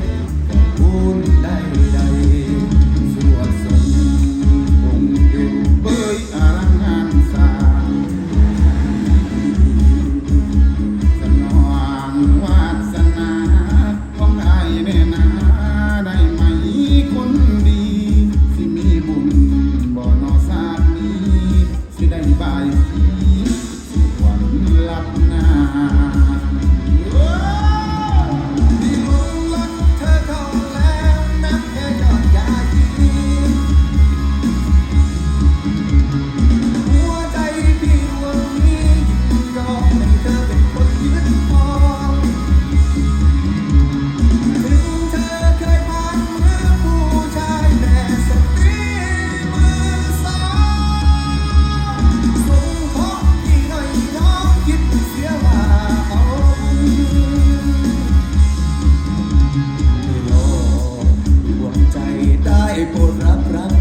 Thank you. รับรับ